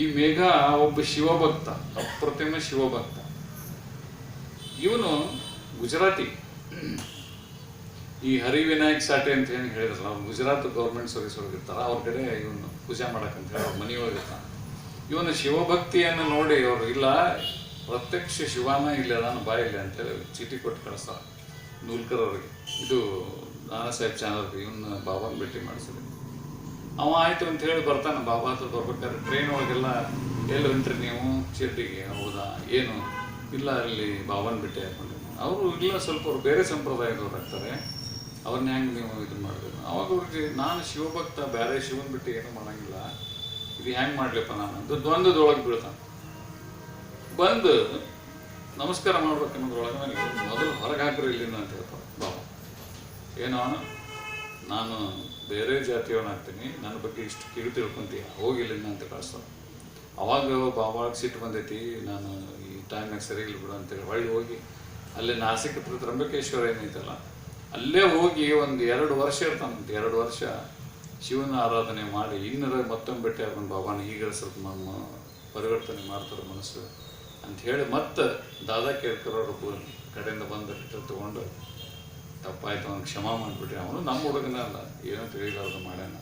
ಈ ಮೇಘ ಒಬ್ಬ ಶಿವಭಕ್ತ, ಅಪ್ರತಿಮ ಶಿವಭಕ್ತ. ಇವನು ಗುಜರಾತಿ. ಈ ಹರಿ ವಿನಾಯಕ್ ಸಾಟೆ ಅಂತ ಏನು ಹೇಳಿದ್ರಲ್ಲ ಅವ್ರು ಗುಜರಾತ್ ಗೌರ್ಮೆಂಟ್ ಸರ್ವಿಸ್ ಒಳಗಿರ್ತಾರ ಅವ್ರ ಕಡೆ ಇವನು ಪೂಜೆ ಮಾಡಕ್ಕಂತ ಹೇಳಿ ಅವ್ರ ಮನೆಯೊಳಗಿರ್ತಾನೆ ಇವನು ಶಿವಭಕ್ತಿಯನ್ನು ನೋಡಿ ಅವರು, ಇಲ್ಲ, ಪ್ರತ್ಯಕ್ಷ ಶಿವಾನ ಇಲ್ಲ ನಾನು ಬಾಯಿಲ್ಲ ಅಂತೇಳಿ ಚೀಟಿ ಕೊಟ್ಟು ಕಳಿಸ್ತಾರೆ ನೂಲ್ಕರ್ ಅವ್ರಿಗೆ. ಇದು ನಾನಾ ಸಾಹೇಬ್ ಚಾನಲ್ ಇವನ್ನ ಬಾಬಾನ್ ಭೇಟಿ ಮಾಡಿಸಿದೆ ಅವ ಆಯ್ತು ಅಂತ ಹೇಳಿ ಬರ್ತಾನೆ, ಬಾಬಾ ಹತ್ರ ಬರ್ಬೇಕಾದ್ರೆ ಟ್ರೈನ್ ಒಳಗೆಲ್ಲ ಎಲ್ಲಿ ಹೊಂಟ್ರಿ ನೀವು? ಶಿರ್ಡಿಗೆ ಹೌದಾ? ಏನು? ಇಲ್ಲ, ಅಲ್ಲಿ ಬಾಬಾನ ಬಿಟ್ಟೆ ಹಾಕೊಂಡು ಅವರು ಇಲ್ಲ, ಸ್ವಲ್ಪ ಅವ್ರು ಬೇರೆ ಸಂಪ್ರದಾಯದವ್ರು ಆಗ್ತಾರೆ. ಅವ್ರನ್ನ ಹೆಂಗೆ ನೀವು ಇದು ಮಾಡಬೇಕು ಅವಾಗ ಅವ್ರಿಗೆ ನಾನು ಶಿವಭಕ್ತ, ಬೇರೆ ಶಿವನ್ ಬಿಟ್ಟು ಏನು ಮಾಡಂಗಿಲ್ಲ. ಇದು ಹೆಂಗೆ ಮಾಡ್ಲಿಪ್ಪ ನಾನು ಅಂತ ದ್ವಂದ್ವದೊಳಗೆ ಬೀಳ್ತಾನೆ. ಬಂದು ನಮಸ್ಕಾರ ಮಾಡ್ಬೇಕು ಅನ್ನೋದ್ರೊಳಗೆ ನನಗೆ ಮೊದಲು ಹೊರಗೆ ಹಾಕ್ರಿ ಇಲ್ಲಿಂದ ಅಂತ ಹೇಳ್ತಾರೆ ಬಾಬಾ. ಏನೋ ನಾನು ಬೇರೆ ಜಾತಿಯವನಾಗ್ತೀನಿ ನನ್ನ ಬಗ್ಗೆ ಇಷ್ಟು ಕೀಳು ತಿಳ್ಕೊಂತೀಯ? ಹೋಗಿಲ್ಲ ಅಂತ ಕಳಿಸ್ತಾರೆ ಅವಾಗ ಬಾಬಾ ಸಿಟ್ಟು ಬಂದೈತಿ. ನಾನು ಈ ಟೈಮ್ನಾಗ ಸರಿ ಇಲ್ಲ ಬಿಡು ಅಂತೇಳಿ ಹೊಳ್ಳಿ ಹೋಗಿ ಅಲ್ಲಿ ನಾಸಿಕ ತ್ರಂಬಕೇಶ್ವರ ಏನೈತಲ್ಲ, ಅಲ್ಲೇ ಹೋಗಿ ಒಂದು ಎರಡು ವರ್ಷ ಇರ್ತಾನಂತೆ ಎರಡು ವರ್ಷ ಶಿವನ ಆರಾಧನೆ ಮಾಡಿ ಇನ್ನರ ಮತ್ತೊಮ್ಮೆ ಭೇಟಿ ಆಗೊಂಡು ಬಾಬಾನ ಈಗ ಸ್ವಲ್ಪ ನಮ್ಮ ಪರಿವರ್ತನೆ ಮಾಡ್ತಾರೆ ಮನಸ್ಸು ಅಂತ ಹೇಳಿ ಮತ್ತೆ ದಾದಾ ಕೇಳ್ಕರ್ ಅವ್ರ ಕಡೆಯಿಂದ ಬಂದು ಬಿಟ್ಟು ತಗೊಂಡು ತಪ್ಪಾಯ್ತು ಅವ್ನು ಕ್ಷಮ ಮಾಡಿಬಿಟ್ರಿ ಅವನು ನಮ್ಮ ಹುಡುಗನ ಅಲ್ಲ. ಏನೋ ತಿಳಿಲಾರ್ದು ಮಾಡ್ಯಾನ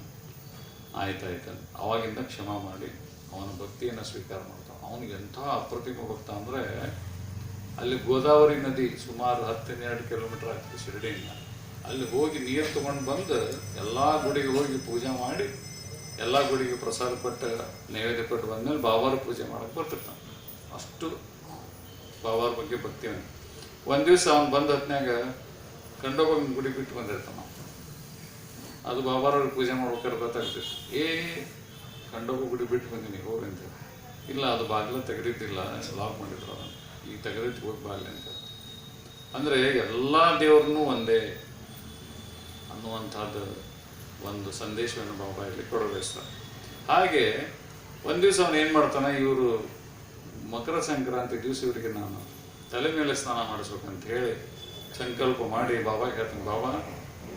ಆಯ್ತಾಯ್ತು. ಅವಾಗಿಂದ ಕ್ಷಮ ಮಾಡಿ ಅವನ ಭಕ್ತಿಯನ್ನು ಸ್ವೀಕಾರ ಮಾಡ್ತಾವ ಅವನಿಗೆ ಎಂಥ ಅಪ್ರತಿಮ ಭಕ್ತ ಅಂದರೆ ಅಲ್ಲಿ ಗೋದಾವರಿ ನದಿ ಸುಮಾರು ಹತ್ತೆರಡು ಕಿಲೋಮೀಟರ್ ಆಗ್ತದೆ ಶಿರಡಿಯಿಂದ ಅಲ್ಲಿ ಹೋಗಿ ನೀರು ತಗೊಂಡು ಬಂದು ಎಲ್ಲ ಗುಡಿಗೆ ಹೋಗಿ ಪೂಜೆ ಮಾಡಿ, ಎಲ್ಲ ಗುಡಿಗೆ ಪ್ರಸಾದ ಪಟ್ಟು ನೈವೇದ್ಯ ಪಟ್ಟು ಬಂದಮೇಲೆ ಬಾಬಾರ ಪೂಜೆ ಮಾಡಕ್ಕೆ ಬರ್ತಿರ್ತಾನೆ. ಅಷ್ಟು ಬಾಬಾರ ಬಗ್ಗೆ ಭಕ್ತಿ ಒಂದು ದಿವಸ ಅವ್ನು ಬಂದ ಹೊತ್ನ್ಯಾಗ ಕಂಡೋಗ ಗುಡಿ ಬಿಟ್ಟು ಬಂದಿರ್ತಾನ. ಅದು ಬಾಬಾರವ್ರಿಗೆ ಪೂಜೆ ಮಾಡ್ಬೇಕಾದ್ರೆ ಗೊತ್ತಾಗ್ತದೆ. ಏ ಕಂಡೋಗ ಗುಡಿ ಬಿಟ್ಟು ಬಂದೀನಿ ಹೋಗಿ ಅಂತ ಇಲ್ಲ, ಅದು ಬಾಗಿಲು ತೆಗೆದಿದ್ದಿಲ್ಲ ಲಾಕ್ ಮಾಡಿದ್ರು ಈಗ ತೆಗೆದಿದ್ದು ಹೋಗಿ ಬಾಗಿಲು ಅಂತ ಅಂದರೆ ಎಲ್ಲ ದೇವ್ರನ್ನೂ ಒಂದೇ ಅನ್ನುವಂಥದ್ದು ಒಂದು ಸಂದೇಶವನ್ನು ಬಾಬಾ ಇಲ್ಲಿ ಕೊಡಬಯಸ್ತಾರೆ ಹಾಗೆ, ಒಂದು ದಿವಸ ಅವನು ಏನು ಮಾಡ್ತಾನೆ, ಇವರು ಮಕರ ಸಂಕ್ರಾಂತಿ ದಿವಸ ಇವರಿಗೆ ನಾನು ತಲೆ ಮೇಲೆ ಸ್ನಾನ ಮಾಡಿಸ್ಬೇಕಂತ ಹೇಳಿ ಸಂಕಲ್ಪ ಮಾಡಿ, ಬಾಬಾ, ಹೇಳ್ತೀನಿ, ಬಾಬಾ,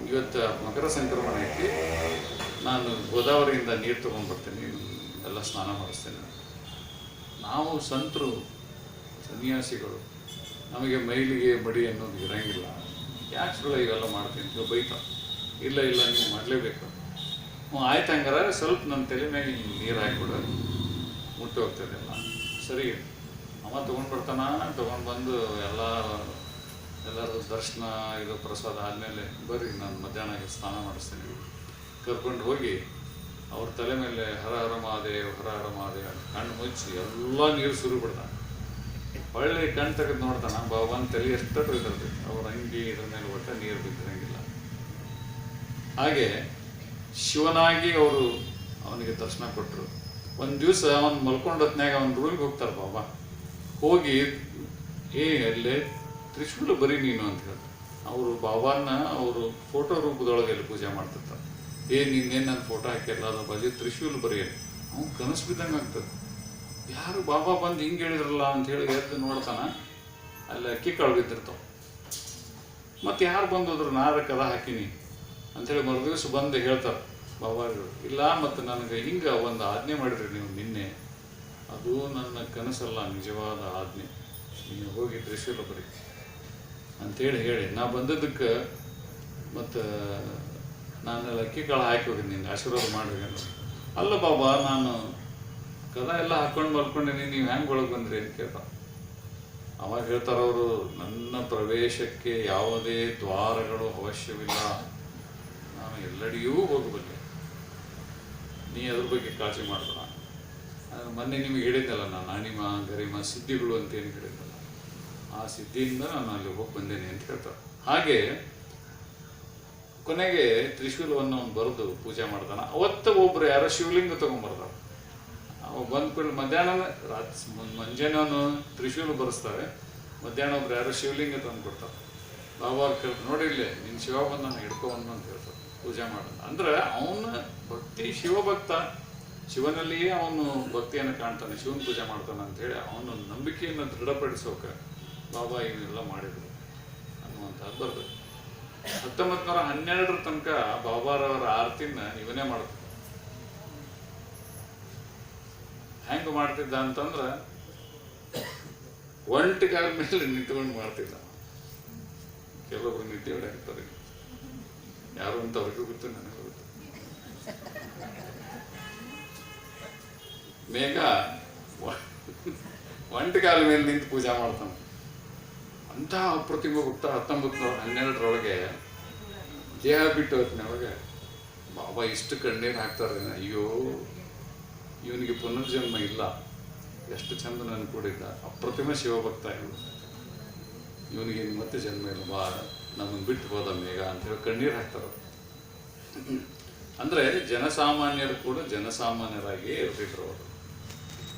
ಇವತ್ತು ಮಕರ ಸಂಕ್ರಮಣ ಐತಿ. ನಾನು ಗೋದಾವರಿಯಿಂದ ನೀರು ತೊಗೊಂಡ್ಬರ್ತೀನಿ ಎಲ್ಲ ಸ್ನಾನ ಮಾಡಿಸ್ತೇನೆ. ನಾವು ಸಂತರು, ಸನ್ಯಾಸಿಗಳು, ನಮಗೆ ಮೈಲಿಗೆ ಬಡಿ ಅನ್ನೋದು ಇರೋಂಗಿಲ್ಲ. ಯಾಕೆ ಇವೆಲ್ಲ ಮಾಡ್ತೀನಿ ಅಂತ ಬೈತ? ಇಲ್ಲ ಇಲ್ಲ, ನೀವು ಮಾಡಲೇಬೇಕು. ಹ್ಞೂ ಆಯ್ತು ಹಂಗಾರೆ, ಸ್ವಲ್ಪ ನನ್ನ ತಲೆ ಮೇಲೆ ನೀರು ಹಾಕ್ಬಿಡು. ಮುಟ್ಟಿ ಹೋಗ್ತದೆ ಎಲ್ಲ. ಸರಿ. ಅಮ್ಮ ತೊಗೊಂಡು ಬರ್ತಾನ. ತೊಗೊಂಡು ಬಂದು ಎಲ್ಲ ಎಲ್ಲರೂ ದರ್ಶನ ಇದು ಪ್ರಸಾದ ಆದಮೇಲೆ ಬರ್ರಿ, ನಾನು ಮಧ್ಯಾಹ್ನ ಸ್ನಾನ ಮಾಡಿಸ್ತೀನಿ. ಕರ್ಕೊಂಡು ಹೋಗಿ ಅವ್ರ ತಲೆ ಮೇಲೆ ಹರ ಹರ ಮಹಾದೇವ್, ಹರ ಹರ ಮಹಾದೇವ್ ಕಣ್ಣು ಮುಚ್ಚಿ ಎಲ್ಲ ನೀರು ಸುರು ಬಿಡ್ತಾನೆ ಹೊಳ್ಳಿ ಕಣ್ಣು ತೆಗೆದು ನೋಡ್ತಾನ ಬಾಬಾನ ತಲೆ ಎಷ್ಟು ಇದ್ರದ್ದು. ಅವ್ರ ಅಂಗಿ ಇದ್ರ ಮೇಲೆ ಒಟ್ಟ ನೀರು ಬಿದ್ದಿರಂಗಿಲ್ಲ. ಹಾಗೆ ಶಿವನಾಗಿ ಅವರು ಅವನಿಗೆ ದರ್ಶನ ಕೊಟ್ಟರು ಒಂದು ದಿವಸ ಅವನು ಮಲ್ಕೊಂಡ್ ಹೊತ್ನಾಗ ಅವ್ನ ರೂಮಿಗೆ ಹೋಗ್ತಾರೆ ಬಾಬಾ ಹೋಗಿ ಏ ಅಲ್ಲೇ ತ್ರಿಶೂಲ ಬರೀ ನೀನು ಅಂತ ಹೇಳ್ತಾರೆ. ಅವರು ಬಾಬಾನ ಅವರು ಫೋಟೋ ರೂಪದೊಳಗೆ ಅಲ್ಲಿ ಪೂಜೆ ಮಾಡ್ತಿರ್ತಾರೆ. ಏ, ನಿನ್ನೇನು ನಾನು ಫೋಟೋ ಹಾಕಿಲ್ಲ ಅದ್ರ ಬಾಜು ತ್ರಿಶೂಲ್ ಬರೀ ಅವ್ನು ಕನಸು ಬಿದ್ದಂಗೆ ಆಗ್ತದೆ. ಯಾರು ಬಾಬಾ ಬಂದು ಹಿಂಗೆ ಹೇಳಿದ್ರಲ್ಲ ಅಂತ ಹೇಳಿ ಎದ್ದು ನೋಡ್ತಾನ, ಅಲ್ಲಿ ಅಕ್ಕಿ ಕಾಳು ಬಿದ್ದಿರ್ತಾವ. ಮತ್ತೆ ಯಾರು ಬಂದೋದ್ರು ನಾರ ಕದ ಹಾಕಿನಿ ಅಂಥೇಳಿ ಮರುದಿವಸ ಬಂದು ಹೇಳ್ತಾರೆ. ಬಾಬಾಗಳು ಇಲ್ಲ, ಮತ್ತು ನನಗೆ ಹಿಂಗೆ ಒಂದು ಆಜ್ಞೆ ಮಾಡಿದ್ರಿ ನೀವು ನಿನ್ನೆ. ಅದು ನನ್ನ ಕನಸಲ್ಲ, ನಿಜವಾದ ಆಜ್ಞೆ. ನೀನು ಹೋಗಿ ತ್ರಿಶೂಲ ಬರೀ. ಅಂತೇಳಿ ಹೇಳಿ. ನಾ ಬಂದದ್ದಕ್ಕೆ ಮತ್ತು ನಾನು ಅಕ್ಕಿ ಕಾಳು ಹಾಕಿ ಹೋಗಿದ್ದು ನಿಂಗೆ, ಆಶೀರ್ವಾದ ಮಾಡಿರಿ ಅಂತ. ಅಲ್ಲ ಬಾಬಾ, ನಾನು ಕದ ಎಲ್ಲ ಹಾಕೊಂಡು ಮಲ್ಕೊಂಡಿನಿ, ನೀವು ಹೆಂಗೆ ಒಳಗೆ ಬಂದ್ರಿ ಅಂತ ಕೇಳ್ತಾರೆ ಅವಾಗ ಹೇಳ್ತಾರೆ ಅವರು, ನನ್ನ ಪ್ರವೇಶಕ್ಕೆ ಯಾವುದೇ ದ್ವಾರಗಳು ಅವಶ್ಯವಿಲ್ಲ. ನಾನು ಎಲ್ಲೆಡೆಯೂ ಹೋಗಬಲ್ಲೆ ನೀ ಅದ್ರ ಬಗ್ಗೆ ಕಾಳಜಿ ಮಾಡ್ಬೇಡ. ನಾನು ಮೊನ್ನೆ ನಿಮಗೆ ಹೇಳಿದ್ದಲ್ಲ ನಾನು ಅಣಿಮ ಗರಿಮ, ಸಿದ್ಧಿಗಳು ಅಂತ ಏನು ಹೇಳಿದ್ದಲ್ಲ ಆ ಸಿದ್ಧಿಯಿಂದ ನಾನು ಅಲ್ಲಿ ಹೋಗಿ ಬಂದೇನೆ ಅಂತ ಹೇಳ್ತಾರೆ. ಹಾಗೆ ಕೊನೆಗೆ ತ್ರಿಶೂಲವನ್ನು ಅವ್ನು ಬರೆದು ಪೂಜೆ ಮಾಡ್ತಾನೆ. ಅವತ್ತ ಒಬ್ರು ಯಾರೋ ಶಿವಲಿಂಗ ತಗೊಂಡ್ಬರ್ತಾರೆ ಅವ ಬಂದ್ಬಿಟ್ಟು ಕೂಡಲೇ ಮಧ್ಯಾಹ್ನ ರಾತ್ ಮುಂಜಾನೆ ಅವನು ತ್ರಿಶೂಲ ಬರೆಸ್ತಾರೆ. ಮಧ್ಯಾಹ್ನ ಒಬ್ರು ಯಾರೋ ಶಿವಲಿಂಗ ತಂದು ಬಾಬಾ ಕೇಳ್ತಾರೆ, ನೋಡಿ ಇಲ್ಲಿ ನಿನ್ನ ಶಿವ ಬಂದು ನಾನು ಹಿಡ್ಕೊಂಡು ಅಂತ ಹೇಳ್ತಾರೆ. ಪೂಜೆ ಮಾಡೋದು. ಅಂದ್ರೆ ಅವನ ಭಕ್ತಿ ಶಿವಭಕ್ತ. ಶಿವನಲ್ಲಿಯೇ ಅವನು ಭಕ್ತಿಯನ್ನು ಕಾಣ್ತಾನೆ, ಶಿವನ ಪೂಜೆ ಮಾಡ್ತಾನೆ ಅಂತ ಹೇಳಿ ಅವನ ನಂಬಿಕೆಯನ್ನು ದೃಢಪಡಿಸೋಕೆ ಬಾಬಾ ಇವನ್ನೆಲ್ಲ ಮಾಡಿದ್ರು ಅನ್ನುವಂಥದ್ದು ಬರ್ತದೆ. ಹತ್ತೊಂಬತ್ತು ನೂರ ಹನ್ನೆರಡರ ತನಕ ಬಾಬಾರವರ ಆರತಿನ ಇವನೇ ಮಾಡ್ತಿದ್ದ ಹೆಂಗ್ ಮಾಡ್ತಿದ್ದ ಅಂತಂದ್ರ ಒಂಟಿ ಕಾಲ ಮೇಲೆ ನಿಂತ್ಕೊಂಡು ಮಾಡ್ತಿದ್ದ. ಕೆಲವೊಬ್ರು ನಿದ್ದೆ ಹಾಕ್ತಾರೆ ಯಾರು ಅಂತ ಅವ್ರಿಗೂ ಗೊತ್ತು, ನನಗೆ ಗೊತ್ತು. ಮೇಘ ಒ- ಒಂಟಿ ಕಾಲ ಮೇಲೆ ನಿಂತು ಪೂಜೆ ಮಾಡ್ತಾನೆ. ಅಂತ ಅಪ್ರತಿಮ ಭಕ್ತ ಹತ್ತೊಂಬತ್ತು ನೂರ ಹನ್ನೆರಡರೊಳಗೆ ದೇಹ ಬಿಟ್ಟು ಹೊತ್ತಿನೊಳಗೆ ಬಾಬಾ, ಇಷ್ಟು ಕಣ್ಣೀರು ಹಾಕ್ತಾರೆ ಅಯ್ಯೋ, ಇವನಿಗೆ ಪುನರ್ಜನ್ಮ ಇಲ್ಲ. ಎಷ್ಟು ಚಂದ ನಾನು ಕೂಡಿದ್ದ ಅಪ್ರತಿಮ ಶಿವಭಕ್ತ ಇವನು ಇವನಿಗೆ ಮತ್ತೆ ಜನ್ಮ ಇಲ್ಲ. ಬಾ ನಮ್ಮನ್ನು ಬಿಟ್ಟು ಹೋದ ಮೇಘ ಅಂತೇಳಿ ಕಣ್ಣೀರು ಹಾಕ್ತಾರೆ ಅಂದರೆ ಜನಸಾಮಾನ್ಯರು ಕೂಡ ಜನಸಾಮಾನ್ಯರಾಗಿಯೇ ಇರ್ತಿದ್ರು ಅವರು.